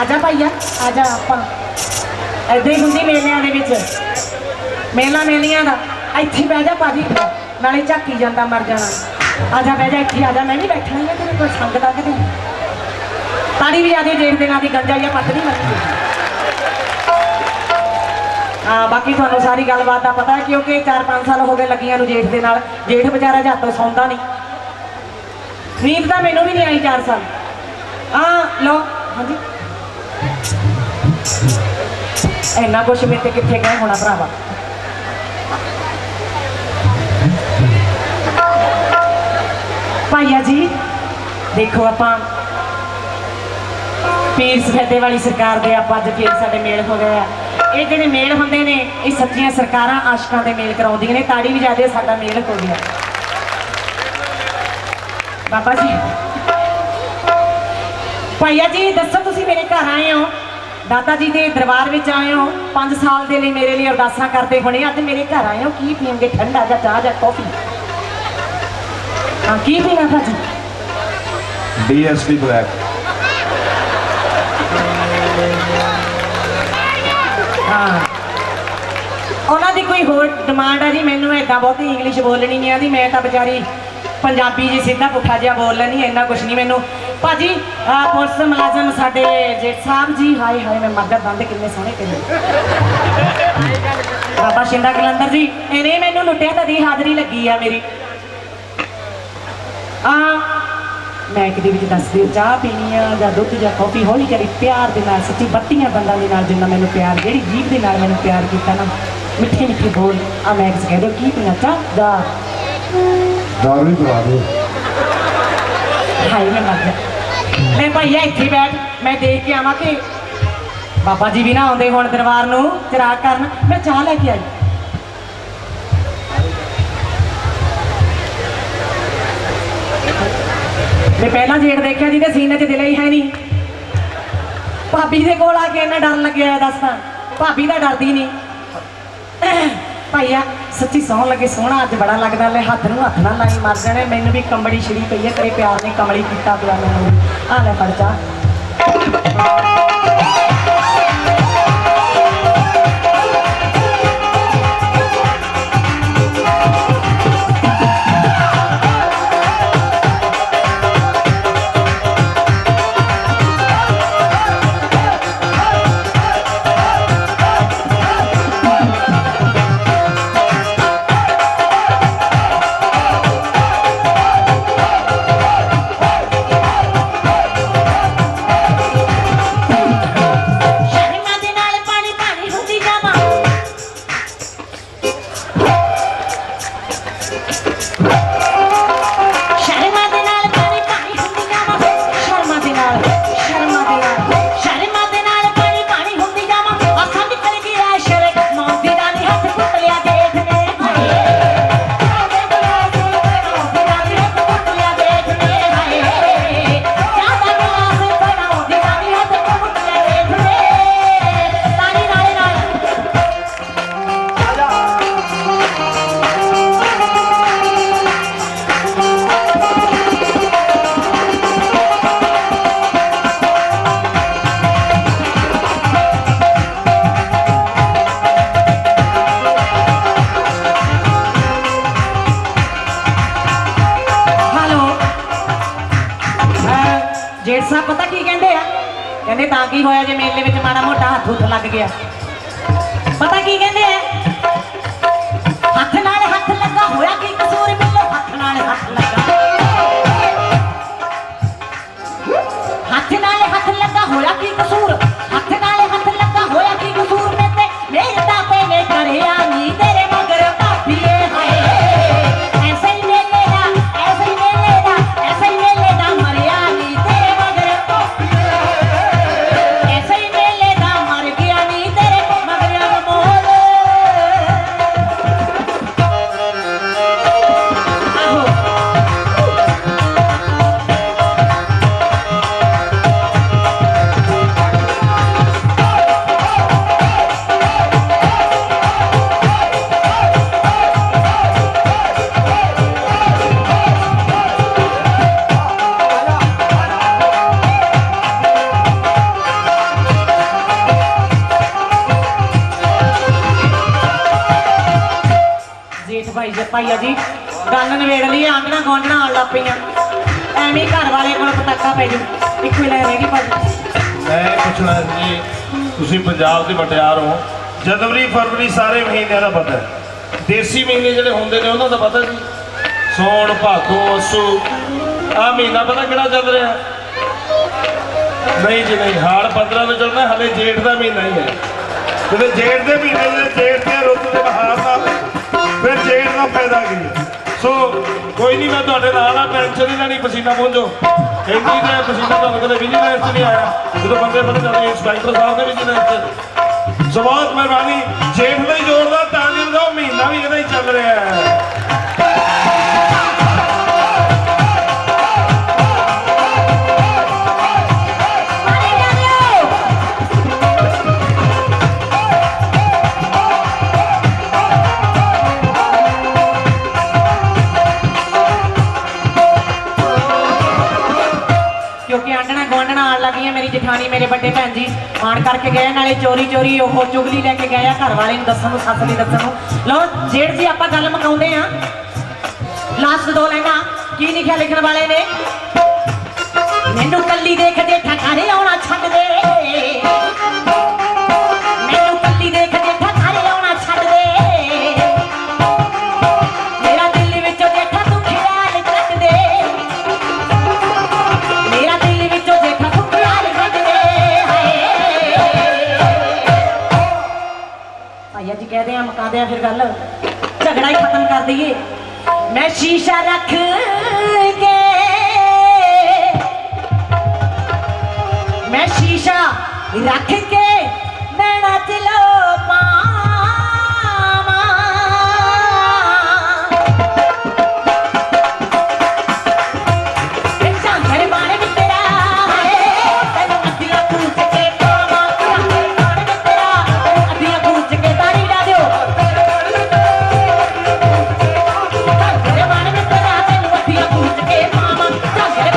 ਆਜਾ ਭਾਈਆ ਆਜਾ ਆਪਾਂ। ਏਦਾਂ ਹੀ ਹੁੰਦੀ ਮੇਲਿਆਂ ਦੇ ਵਿੱਚ। ਮੇਲਾ ਮੇਲੀਆਂ ਦਾ। ਇੱਥੇ ਬਹਿ ਜਾ ਭਾਜੀ, ਨਾਲੇ ਝਾਕੀ ਜਾਂਦਾ ਮਰ ਜਾਣਾ। ਆਜਾ ਬਹਿ ਜਾ ਇੱਥੇ, ਆਜਾ। ਮੈਂ ਵੀ ਬੈਠਣਾ ਹੀ ਆ ਤੇਰੇ ਕੋਲ, ਸੰਗ ਦਾ ਕਿਤੇ ਤਾੜੀ ਵੀ ਆਦੀ ਜੇਠ ਦੇ ਦੀ ਗੰਜਾ ਜਾਂ ਪੱਤ ਨਹੀਂ ਮੱਤੀ ਹਾਂ, ਬਾਕੀ ਤੁਹਾਨੂੰ ਸਾਰੀ ਗੱਲਬਾਤ ਦਾ ਪਤਾ ਕਿਉਂਕਿ 4-5 ਸਾਲ ਹੋ ਗਏ ਲੱਗੀਆਂ ਨੂੰ ਜੇਠ ਦੇ ਨਾਲ। ਜੇਠ ਵਿਚਾਰਾ ਜਾਤੋਂ ਸੌਂਦਾ ਨਹੀਂ। ਨੀਂਦ ਤਾਂ ਮੈਨੂੰ ਵੀ ਨਹੀਂ ਆਈ 4 ਸਾਲ। ਆ ਲੋ ਹਾਂਜੀ। ਇੰਨਾ ਕੁਛ ਮੇਰੇ ਤੇ ਕਿੱਥੇ ਗਏ ਹੋਣਾ ਭਰਾਵਾ? ਭਾਈਆ ਜੀ, ਦੇਖੋ ਆਪਾਂ ਪੀਰ ਸਫੈਦੇ ਵਾਲੀ ਸਰਕਾਰ ਦੇ ਆਪਾਂ ਅੱਜ ਫੇਰ ਸਾਡੇ ਮੇਲ ਹੋ ਗਏ ਆ। ਇਹ ਜਿਹੜੇ ਮੇਲ ਹੁੰਦੇ ਨੇ, ਇਹ ਸੱਚੀਆਂ ਸਰਕਾਰਾਂ ਆਸ਼ਕਾਂ ਦੇ ਮੇਲ ਕਰਾਉਂਦੀਆਂ ਨੇ, ਤਾੜੀ ਵੀ ਜਾਦੇ ਸਾਡਾ ਮੇਲ ਹੋ ਗਿਆ। ਬਾਬਾ ਜੀ, ਭਾਈਆ ਜੀ, ਦੱਸੋ ਤੁਸੀਂ ਮੇਰੇ ਘਰ ਆਏ ਹੋ? ਦਾਦਾ ਜੀ ਦੇ ਦਰਬਾਰ ਵਿੱਚ ਆਏ ਹੋ। 5 ਸਾਲ ਦੇ ਲਈ ਮੇਰੇ ਲਈ ਅਰਦਾਸਾਂ ਕਰਦੇ ਹੋਣੇ। ਅੱਜ ਮੇਰੇ ਘਰ ਆਏ ਹੋ। ਕੀ ਪੀਣਗੇ ਠੰਡਾ ਜਾਂ ਚਾਹ ਜਾਂ ਕਾਫੀ? ਹਾਂ ਕੀ ਪੀਣਾ ਭਾਜੀ? ਡੀਐਸਪੀ ਬਲੈਕ ਹਾਂ। ਉਹਨਾਂ ਦੀ ਕੋਈ ਹੋਰ ਡਿਮਾਂਡ ਹੈ ਜੀ? ਮੈਨੂੰ ਏਦਾਂ ਬਹੁਤੀ ਇੰਗਲਿਸ਼ ਬੋਲਣੀ ਨਹੀਂ ਆਦੀ ਮੈਂ ਤਾਂ ਵਿਚਾਰੀ ਪੰਜਾਬੀ ਜੀ ਸਿੱਧਾ ਪੁੱਠਾ ਜਿਹਾ ਬੋਲ ਲੈਣੀ ਇੰਨਾ ਕੁਛ ਨਹੀਂ। ਮੈਨੂੰ ਭਾਜੀ ਆਹ ਪੁਲਿਸ ਮੁਲਾਜ਼ਮ ਸਾਡੇ ਜੇਠ ਸਾਹਿਬ ਜੀ, ਹਾਏ ਹਾਏ, ਮੈਂ ਮਰਦਾ ਦੰਦ ਕਿੰਨੇ ਸੋਹਣੇ ਕਿੰਨੇ ਬਾਬਾ ਸ਼ਿੰਦਾ ਕਲੰਦਰ ਜੀ, ਇਹਨੇ ਮੈਨੂੰ ਲੁੱਟਿਆ ਤਾਂ ਦੀ ਹਾਜ਼ਰੀ ਲੱਗੀ ਆ ਮੇਰੀ। ਆ, ਮੈਂ ਕਿਤੇ ਵਿੱਚ ਦੱਸ ਦਿਓ, ਚਾਹ ਪੀਣੀ ਆ ਜਾਂ ਦੁੱਧ ਜਾਂ ਕਾਫੀ ਹੌਲੀ ਕਰੀ, ਪਿਆਰ ਦੇ ਨਾਲ, ਸੱਚੀ ਬੱਤੀਆਂ ਬੰਦਾਂ ਦੇ ਨਾਲ ਜਿੰਨਾ ਮੈਨੂੰ ਪਿਆਰ, ਜਿਹੜੀ ਜੀਭ ਦੇ ਨਾਲ ਮੈਨੂੰ ਪਿਆਰ ਕੀਤਾ ਨਾ ਮਿੱਠੇ ਮਿੱਠੇ ਬੋਲ, ਆ ਮੈਂ ਕਹਿ ਦਿਓ, ਕੀ ਪੀਣਾ, ਚਾਹ ਦਾ ਦਾਰੂ ਹੀ ਪਿਲਾ ਦਿਓ। ਹਾਏ ਮੈਂ ਮਰ ਗਿਆ ਮੈਂ ਭਾਈਆ ਇੱਥੇ ਬੈਠ। ਮੈਂ ਦੇਖ ਕੇ ਆਵਾਂ ਕਿ ਬਾਬਾ ਜੀ ਵੀ ਨਾ ਆਉਂਦੇ ਹੁਣ ਦਰਬਾਰ ਨੂੰ, ਚਿਰਾਗ ਕਰਨ। ਮੈਂ ਚਾਹ ਲੈ ਕੇ ਆਈ। ਮੈਂ ਪਹਿਲਾਂ ਜੇੜ ਦੇਖਿਆ ਜਿਹਦੇ ਸੀਨੇ 'ਚ ਦਿਲ ਹੀ ਹੈ ਨਹੀਂ। ਭਾਬੀ ਦੇ ਕੋਲ ਆ ਕੇ ਇੰਨਾ ਡਰ ਲੱਗਿਆ ਹੈ ਭਾਬੀ ਦਾ ਡਰਦੀ ਨਹੀਂ। ਭਾਈਆ ਸੱਚੀ ਸੌਣ ਲੱਗੇ, ਸੋਹਣਾ ਅੱਜ ਬੜਾ ਲੱਗਦਾ, ਲੈ ਹੱਥ ਨੂੰ ਹੱਥ ਨਾਲ ਲਾਈ ਮਰ ਜਾਣੇ ਮੈਨੂੰ ਵੀ ਕੰਬੜੀ ਛਿੜੀ ਪਈ ਹੈ ਤੇਰੇ ਪਿਆਰ ਨੇ ਕਮਲੀ ਕੀਤਾ ਪਿਆ ਮੈਨੂੰ। ਆ ਲੈ ਫੜ ਜਾ ਜੇਠ ਸਾਹਿਬ ਪਤਾ ਕੀ ਕਹਿੰਦੇ ਆ? ਕਹਿੰਦੇ ਤਾਂ ਕੀ ਹੋਇਆ ਜੇ ਮੇਲੇ ਵਿੱਚ ਮਾੜਾ ਮੋਟਾ ਹੱਥ ਹੁੱਥ ਲੱਗ ਗਿਆ। ਪਤਾ ਕੀ ਕਹਿੰਦੇ ਆ? ਭਾਈ ਜੀ ਭਾਈਆ ਜੀ। ਗੱਲ ਨਵੇੜ ਲਈ, ਆਂਗਣਾ ਗੋਂਡਣਾ ਆਣ ਲੱਗ ਪਈਆਂ। ਐਵੇਂ ਘਰ ਵਾਲੇ ਕੋਲ ਪਟਾਕਾ ਪੈ ਜੂ ਇੱਕੋ ਹੀ ਰਹਿ ਗਈ ਭਾਜੀ। ਮੈਂ ਪੁੱਛਣਾ ਜੀ ਤੁਸੀਂ ਪੰਜਾਬ ਦੇ ਮਟਿਆਰ ਹੋ। ਜਨਵਰੀ, ਫਰਵਰੀ ਸਾਰੇ ਮਹੀਨਿਆਂ ਦਾ ਪਤਾ ਹੈ। ਦੇਸੀ ਮਹੀਨੇ ਜਿਹੜੇ ਹੁੰਦੇ ਨੇ, ਉਹਨਾਂ ਦਾ ਪਤਾ ਜੀ। ਸੌਣ, ਭਾਦੋਂ, ਅਸੂ ਆ ਮਹੀਨਾ ਪਤਾ ਕਿਹੜਾ ਚੱਲ ਰਿਹਾ ਨਹੀਂ ਜੀ, ਨਹੀਂ। ਹਾੜ 15 ਨੂੰ ਚੱਲਣਾ, ਹਲੇ ਜੇਠ ਦਾ ਮਹੀਨਾ ਹੀ ਹੈ। ਜਦੋਂ ਜੇਠ ਦੇ ਮਹੀਨੇ ਦੇ ਜੇਠ ਦੇ ਰੁੱਤ ਦੇ ਜੇਠ ਸੋ, ਕੋਈ ਨਹੀਂ ਮੈਂ ਤੁਹਾਡੇ ਨਾਲ ਆ ਟੈਨਸ਼ਨ ਨਹੀਂ ਲੈਣੀ ਪਸੀਨਾ ਪਹੁੰਚੋ ਇੰਨੀ ਤੇ ਪਸੀਨਾ ਤੁਹਾਨੂੰ ਕਦੇ ਵਿਜੀਲੈਂਸ 'ਚ ਨਹੀਂ ਆਇਆ। ਜਦੋਂ ਬੰਦੇ ਬੜੇ ਜਾਂਦੇ ਇੰਸਪੈਕਟਰ ਸਾਹਿਬ ਨੇ ਵਿਜੀਲੈਂਸ 'ਚ। ਸੋ ਬਹੁਤ ਮਿਹਰਬਾਨੀ ਜੇਠ ਜਠਾਣੀ ਮੇਰੇ ਵੱਡੇ ਭੈਣ ਜੀ ਮਾਣ ਕਰਕੇ ਗਏ ਨਾਲੇ ਚੋਰੀ ਚੋਰੀ ਉਹ ਚੁਗਲੀ ਲੈ ਕੇ ਗਏ ਆ ਘਰ ਵਾਲੇ ਨੂੰ ਦੱਸਣ ਨੂੰ, ਸੱਸ ਲਈ ਦੱਸਣ ਨੂੰ। ਲਓ, ਜੇਠ ਜੀ ਆਪਾਂ ਗੱਲ ਮਕਾਉਂਦੇ ਆ ਲਾਸਟ ਦੋ ਲੈਣਾ ਕੀ ਲਿਖਿਆ ਲਿਖਣ ਵਾਲੇ ਨੇ? ਮੈਨੂੰ ਕੱਲੀ ਦੇਖਦੇ ਜੇਠਾ ਘਰੇ ਆਉਣਾ ਛੱਡ ਦੇ। ਕਹਦੇ ਆ, ਮਕਾਦੇ ਆ ਫਿਰ ਗੱਲ। ਝਗੜਾ ਹੀ ਖਤਮ ਕਰ ਦਈਏ। ਮੈਂ ਸ਼ੀਸ਼ਾ ਰੱਖ ਕੇ ਮੈਂ ਸ਼ੀਸ਼ਾ ਰੱਖ ਕੇ